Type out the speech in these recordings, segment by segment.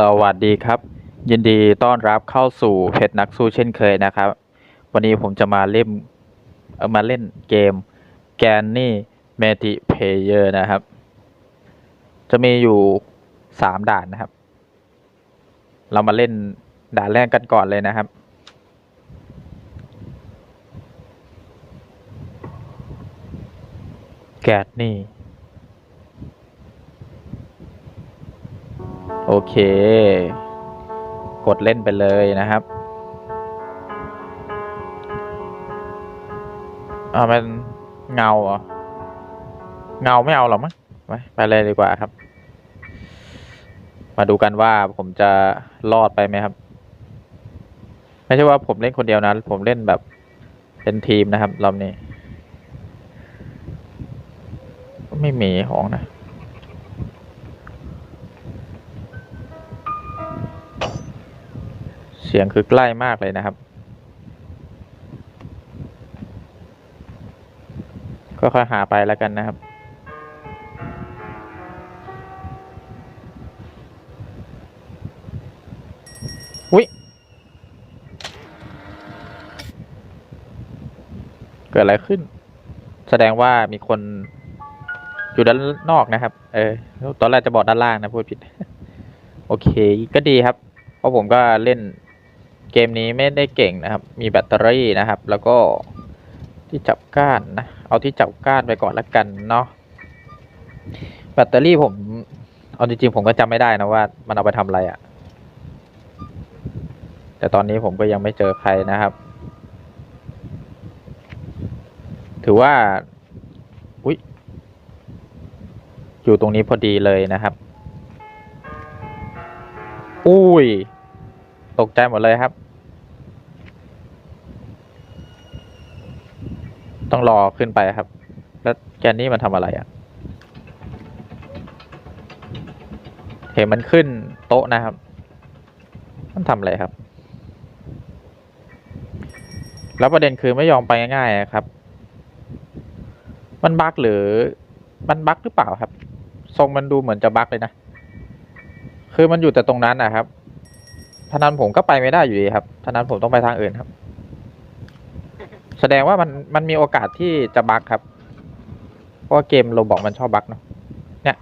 สวัสดีครับ ยินดีต้อนรับเข้าสู่เพจนักสู้เช่นเคยนะครับ วันนี้ผมจะมาเล่นเอ่อมาเล่นเกมแกนนี่เมติเพเยอร์นะครับ จะมีอยู่สามด่านนะครับ เรามาเล่นด่านแรกกันก่อนเลยนะครับ แกนนี่ โอเค กดเล่นไปเลยนะครับอ่ามันเงาเหรอเงาไม่เอาหรอมั้งไปไปเลยดีกว่าครับ มาดูกันว่าผมจะรอดไปไหมครับ ไม่ใช่ว่าผมเล่นคนเดียวนะ ผมเล่นแบบเป็นทีมนะครับรอบนี้ ไม่มีของนะ สียงคือใกล้มากเลยนะครับ ก็ค่อยหาไปแล้วกันนะครับ อุ้ยเกิดอะไรขึ้น แสดงว่ามีคนอยู่ด้านนอกนะครับ เออ ตอนแรกจะบอกด้านล่างนะพูดผิด โอเค ก็ดีครับ เพราะผมก็เล่น เกมนี้ไม่ได้เก่งนะครับ มีแบตเตอรี่นะครับ แล้วก็ที่จับก้านนะ เอาที่จับก้านไปก่อนละกันเนาะ แบตเตอรี่ผม เอาจริงๆผมก็จำไม่ได้นะว่า มันเอาไปทำอะไรอะ่ะ แต่ตอนนี้ผมก็ยังไม่เจอใครนะครับ ถือว่า อุ๊ย อยู่ตรงนี้พอดีเลยนะครับ อุ้ย ตกใจหมดเลยครับ ต้องรอขึ้นไปครับ แล้วแกนนี่มันทำอะไรอะ่ะ เห็นมันขึ้นโต๊ะนะครับ มันทำอะไรครับ แล้วประเด็นคือไม่ยอมไปง่ายๆอะครับ มันบั๊กหรือ มันบั๊กหรือเปล่าครับ ทรงมันดูเหมือนจะบั๊กเลยนะ คือมันอยู่แต่ตรงนั้นนะครับท่านั้นผมก็ไปไม่ได้อยู่ดีครับท่านั้นผมต้องไปทางอื่นครับ แสดงว่ามันมันมีโอกาสที่จะบั๊กครับ เพราะว่าเกมโรบอกมันชอบบั๊กเนาะเนี่ย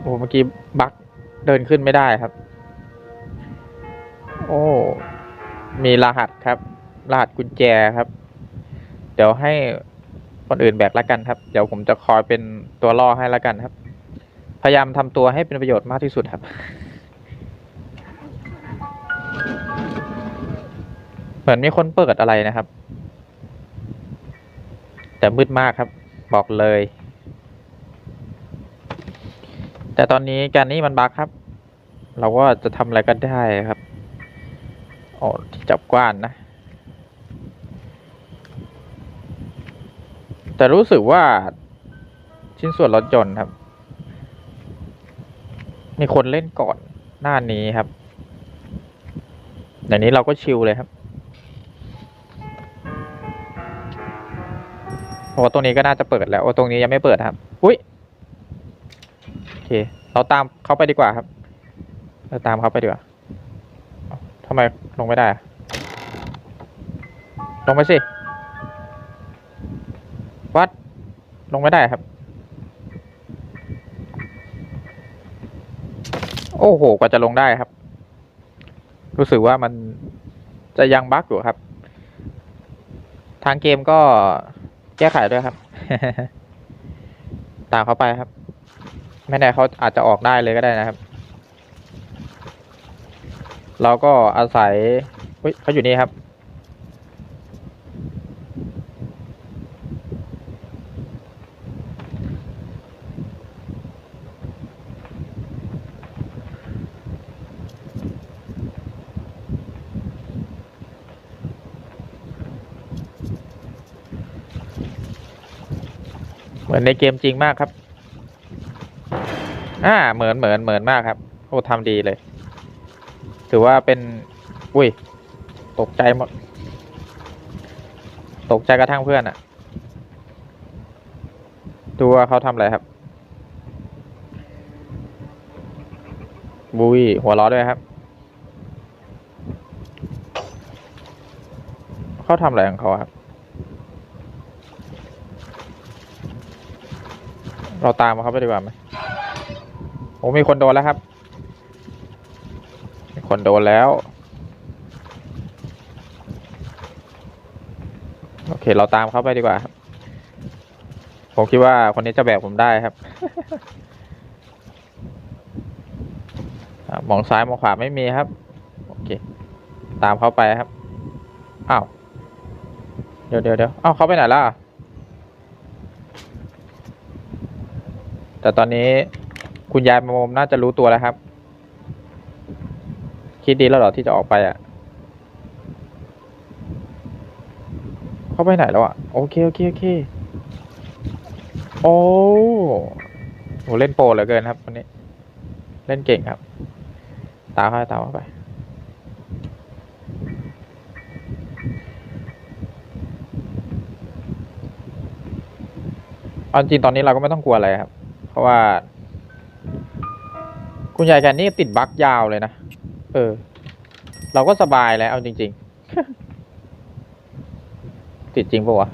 โอ้เมื่อกี้บั๊กเดินขึ้นไม่ได้ครับ โอ้มีรหัสครับ รหัสกุญแจครับ เดี๋ยวให้คนอื่นแบกแล้วกันครับ เดี๋ยวผมจะคอยเป็นตัวล่อให้แล้วกันครับ พยายามทำตัวให้เป็นประโยชน์มากที่สุดครับ มือนมีคนเปิดอะไรนะครับ แต่มืดมากครับ บอกเลย แต่ตอนนี้การนี้มันบั๊กครับ เราก็จะทำอะไรก็ได้ครับโอ้ที่จับกว้านนะ แต่รู้สึกว่าชิ้นส่วนรถยนต์ครับ มีคนเล่นก่อนหน้านี้ครับอย่างนี้เราก็ชิลเลยครับ เพราะว่าตรงนี้ก็น่าจะเปิดแล้วโอ้ตรงนี้ยังไม่เปิดครับ อุ้ยโอเค เราตามเขาไปดีกว่าครับ เราตามเขาไปดีกว่าเอ้าทำไมลงไม่ได้ ลงไปสิ วัด ลงไม่ได้ครับ โอ้โห กว่าจะลงได้ครับ รู้สึกว่ามันจะยังบั๊กอยู่ครับ ทางเกมก็ แก้ไขด้วยครับ ตามเขาไปครับ ไม่แน่เขาอาจจะออกได้เลยก็ได้นะครับ เราก็อาศัยเฮ้ยเขาอยู่นี่ครับ เหมือนในเกมจริงมากครับ อ่า เหมือนเหมือนเหมือนมากครับ โอ้ทำดีเลย ถือว่าเป็น อุ้ย ตกใจหมด ตกใจกระทั่งเพื่อนอะดูว่าเขาทำอะไรครับ บุยหัวล้อด้วยครับ เขาทำอะไรของเขาครับ เราตามเขาไปดีกว่าไหมโอ้มีคนโดนแล้วครับ มีคนโดนแล้ว โอเค เราตามเขาไปดีกว่าครับ ผมคิดว่าคนนี้จะแบกผมได้ครับ มองซ้ายมองขวาไม่มีครับ โอเค ตามเขาไปครับ อ้าว เดี๋ยวเดี๋ยวเดี๋ยวอ้าวเขาไปไหนล่ะ แต่ตอนนี้คุณยายมามมน่าจะรู้ตัวแล้วครับ คิดดีแล้วเหรอที่จะออกไปอะ เข้าไปไหนแล้วอะ โอเค โอเค โอเค โอ้โหเล่นโปรเหลือเกินครับวันนี้ เล่นเก่งครับ ตามเข้าไปตามเข้าไปเอาจริงตอนนี้เราก็ไม่ต้องกลัวอะไรครับ เพราะว่า คุณยายแกนี่ติดบั๊กยาวเลยนะ เออ เราก็สบายแล้วเอาจริง ๆ ติดจริงปะวะ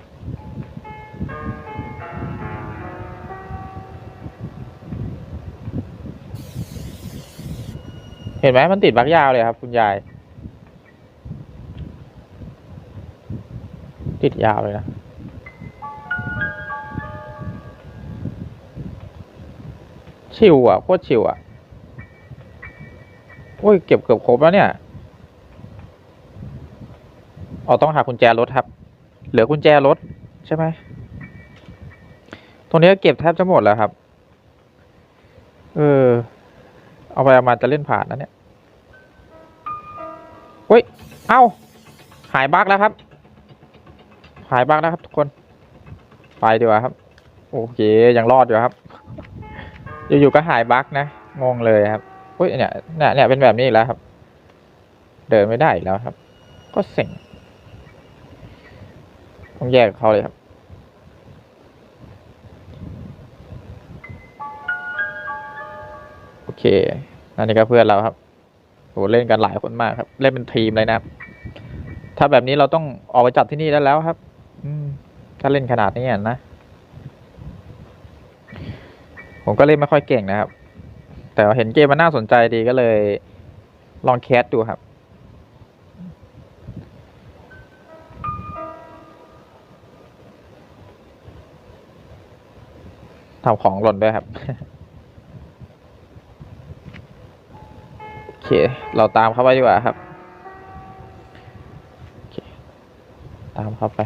เห็นไหมมันติดบั๊กยาวเลยครับ คุณยาย ติดยาวเลยนะ ชิวอะโคตรชิวอะโอ้ยเก็บเกือบครบแล้วเนี่ยอ๋อต้องหากุญแจรถครับ เหลือกุญแจรถใช่ไหมตรงนี้เก็บแทบจะหมดแล้วครับ เออ เอาไปเอามาจะเล่นผ่านนะเนี่ยเฮ้ย เอ้า หายบั๊กแล้วครับ หายบั๊กแล้วครับทุกคน ไปดีกว่าครับ โอเค ยังรอดอยู่ครับ อยู่ๆก็หายบั๊กนะ งงเลยครับเฮ้ยเนี่ยเนี่ยเนี่ยเป็นแบบนี้แล้วครับ เดินไม่ได้อีกแล้วครับ ก็เซ็งต้องแยกเขาเลยครับ โอเคอันนี้ก็เพื่อนเราครับโหเล่นกันหลายคนมากครับ เล่นเป็นทีมเลยนะครับ ถ้าแบบนี้เราต้องออกไปจัดที่นี่ได้แล้วครับ อืมถ้าเล่นขนาดนี้นะ ผมก็เล่นไม่ค่อยเก่งนะครับ แต่เห็นเกมมันน่าสนใจดีก็เลยลองแคสดูครับ ทำของหล่นด้วยครับ โอเค เราตามเข้าไปดีกว่าครับ ตามเข้าไป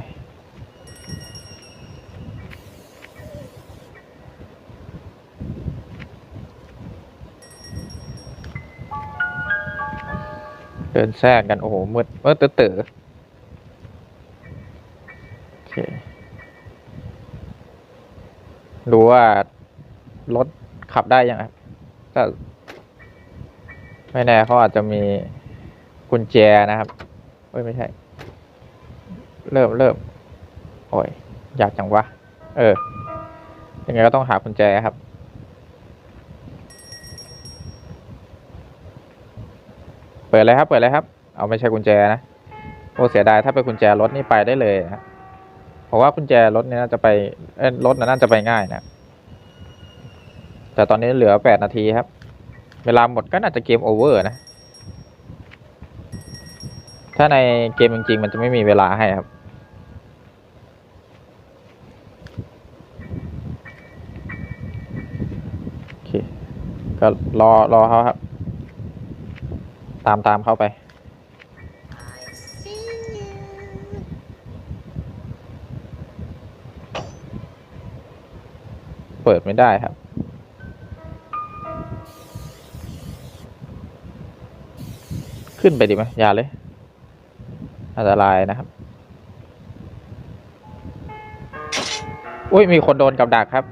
ดินแทรกกัน โอ้โหมืดมืดเต๋อเต๋อโอเคดูว่ารถขับได้ยังครับก็ไม่แน่เขาอาจจะมีกุญแจนะครับเอ้ยไม่ใช่ เริ่มเริ่มโอ้ยอยากจังวะ เออยังไงก็ต้องหากุญแจครับ เปิดเลยครับ เปิดเลยครับ เอาไม่ใช่กุญแจนะ โอ้เสียดายถ้าเป็นกุญแจรถนี่ไปได้เลยนะเพราะว่ากุญแจรถนี่น่าจะไปเอ้รถน่าจะไปง่ายนะ แต่ตอนนี้เหลือแปดนาทีครับ เวลาหมดก็น่าจะเกมโอเวอร์นะ ถ้าในเกมจริงๆ มันจะไม่มีเวลาให้ครับโอเคก็รอรอเขาครับ ตามตามเข้าไป see you. เปิดไม่ได้ครับ ขึ้นไปดีไหมอย่าเลย อันตรายนะครับ อุ้ยมีคนโดนกับดักครับ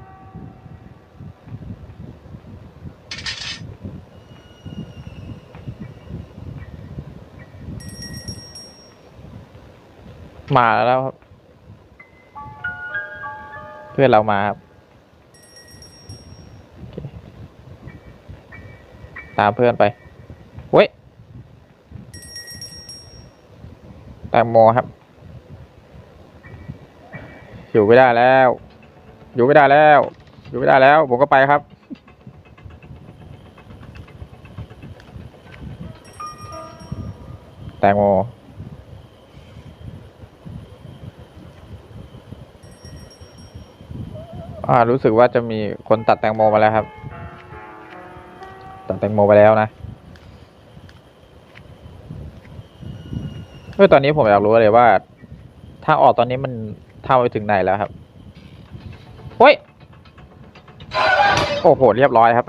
มาแล้วครับ เพื่อนเรามาครับ ตามเพื่อนไปเว้ยแตงโมครับ อยู่ไม่ได้แล้ว อยู่ไม่ได้แล้ว อยู่ไม่ได้แล้ว ผมก็ไปครับแตงโม อ่ารู้สึกว่าจะมีคนตัดแตงโมมาแล้วครับ ตัดแตงโมไปแล้วนะเออตอนนี้ผมอยากรู้เลยว่าทางออกตอนนี้มันทำไปถึงไหนแล้วครับเฮ้ยโอ้โหเรียบร้อยครับ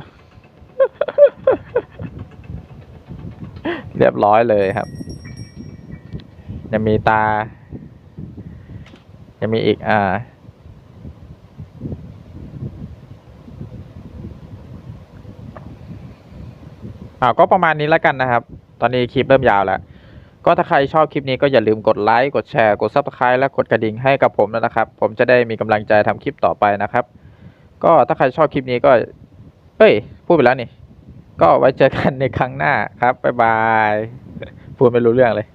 เรียบร้อยเลยครับยังมีตายังมีอีกอ่า อ่าก็ประมาณนี้แล้วกันนะครับ ตอนนี้คลิปเริ่มยาวแล้ว ก็ถ้าใครชอบคลิปนี้ก็อย่าลืมกดไลค์ กดแชร์ กดซับสไคร b e และกดกระดิ่งให้กับผมด้วยนะครับ ผมจะได้มีกำลังใจทำคลิปต่อไปนะครับ ก็ถ้าใครชอบคลิปนี้ก็ เอ้ย พูดไปแล้วนี่ ก็ไว้เจอกันในครั้งหน้าครับ บ๊ายบาย พูดไม่รู้เรื่องเลย